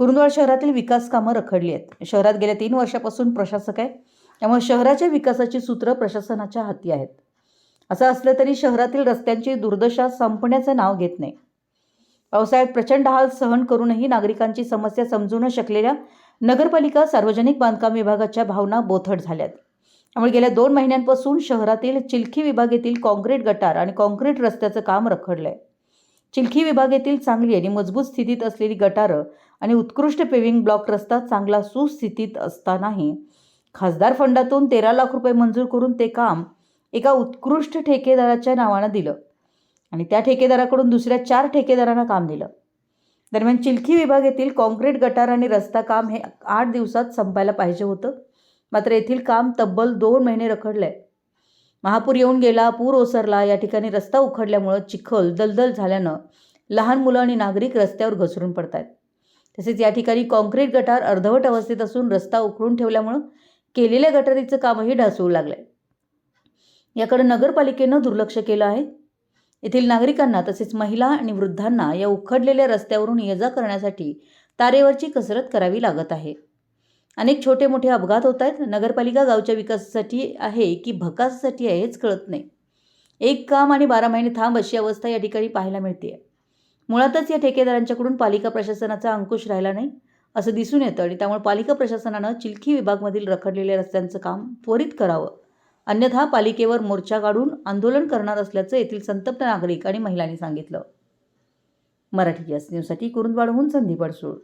कुरुंदवाड शहरातील विकास कामं रखडली आहेत. शहरात गेल्या तीन वर्षापासून प्रशासक आहे त्यामुळे शहराच्या विकासाची सूत्र प्रशासनाच्या हाती आहेत. असं असलं तरी शहरातील रस्त्यांची दुर्दशा संपण्याचं नाव घेत नाही. पावसाळ्यात प्रचंड हाल सहन करूनही नागरिकांची समस्या समजू न शकलेल्या नगरपालिका सार्वजनिक बांधकाम विभागाच्या भावना बोथट झाल्यात. त्यामुळे गेल्या दोन महिन्यांपासून शहरातील चिलखी विभाग येथील कॉन्क्रीट गटार आणि कॉन्क्रीट रस्त्याचं काम रखडलं आहे चिलखी विभाग येथील चांगली आणि मजबूत स्थितीत असलेली गटारं आणि उत्कृष्ट पेविंग ब्लॉक रस्ता चांगला सुस्थितीत असतानाही खासदार फंडातून तेरा लाख रुपये मंजूर करून ते काम एका उत्कृष्ट ठेकेदाराच्या नावानं दिलं आणि त्या ठेकेदाराकडून दुसऱ्या चार ठेकेदारांना काम दिलं. दरम्यान चिलखी विभाग येथील गटार आणि रस्ता काम हे आठ दिवसात संपायला पाहिजे होतं. मात्र येथील काम तब्बल दोन महिने रखडलं आहे महापूर येऊन गेला पूर ओसरला या ठिकाणी रस्ता उखडल्यामुळं चिखल दलदल झाल्यानं लहान मुलं आणि नागरिक रस्त्यावर घसरून पडत आहेत तसेच या ठिकाणी काँक्रीट गटार अर्धवट अवस्थेत असून रस्ता उखडून ठेवल्यामुळं केलेल्या गटारीचं कामही ढासळू आहे याकडे नगरपालिकेनं दुर्लक्ष केलं आहे. येथील नागरिकांना तसेच महिला आणि वृद्धांना या उखडलेल्या रस्त्यावरून ये जा करण्यासाठी तारेवरची कसरत करावी लागत आहे. अनेक छोटे मोठे अपघात होत आहेत. नगरपालिका गावच्या विकासासाठी आहे की भकासासाठी आहे हेच कळत नाही. एक काम आणि बारा महिने थांब अशी अवस्था या ठिकाणी पाहायला मिळते मुळातच या ठेकेदारांच्याकडून पालिका प्रशासनाचा अंकुश राहिला नाही असं दिसून येतं आणि त्यामुळे पालिका प्रशासनानं चिलखी विभागमधील रखडलेल्या रस्त्यांचं काम त्वरित करावं. अन्यथा पालिकेवर मोर्चा काढून आंदोलन करणार असल्याचं येथील संतप्त नागरिक आणि महिलांनी सांगितलं. मराठी यस न्यूजसाठी कुरुंदवाडहून संधी पडसूळ